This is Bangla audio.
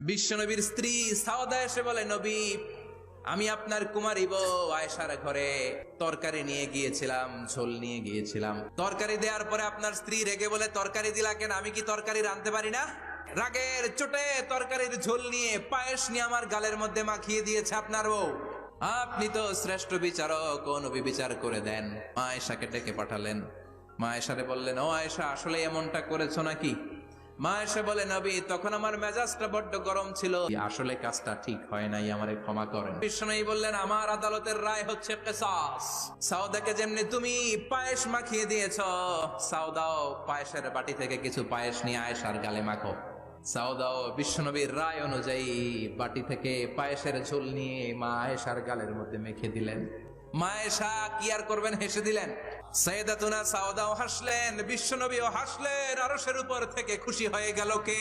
বিশ্বনবীর স্ত্রী সাওদা এসে বলে, নবী, আমি আপনার কুমারী বউ আয়েশার ঘরে তরকারি নিয়ে গিয়েছিলাম, ঝোল নিয়ে গিয়েছিলাম। তরকারি দেওয়ার পরে আপনার স্ত্রী রেগে বলে, তরকারি দিলা কেন? আমি কি তরকারি রাঁধতে পারি না? রাগের চোটে তরকারির ঝোল নিয়ে পায়েস নিয়ে আমার গালের মধ্যে মাখিয়ে দিয়েছে আপনার বউ। আপনি তো শ্রেষ্ঠ বিচারক ও নবী বিচার করে দেন। মা আয়েশাকে ডেকে পাঠালেন। মা আয়েশারে বললেন, ও আয়েশা, আসলে এমনটা করেছ নাকি? মা এসে বলে, নবী, তখন আমার মেজাজটা বড্ড গরম ছিল। আসলে কাজটা ঠিক হয় নাই, আমারে ক্ষমা করেন। বললেন, আমার আদালতের রায় হচ্ছে সাউদাকে যেমনি তুমি পায়েস মাখিয়ে দিয়েছ সাউদাও পায়েসের বাটি থেকে কিছু পায়েস নিয়ে আয়েশার গালে মাখো। সাউদাও বিশ্বনবীর রায় অনুযায়ী বাটি থেকে পায়েসের ঝোল নিয়ে মা আয়েশার গালের মধ্যে মেখে দিলেন। মায়েশা কি আর করবেন হেসে দিলেন? সৈয়দাতুনা সাওদাও হাসলেন বিশ্বনবীও হাসলেন আরশের উপর থেকে খুশি হয়ে গেল কে?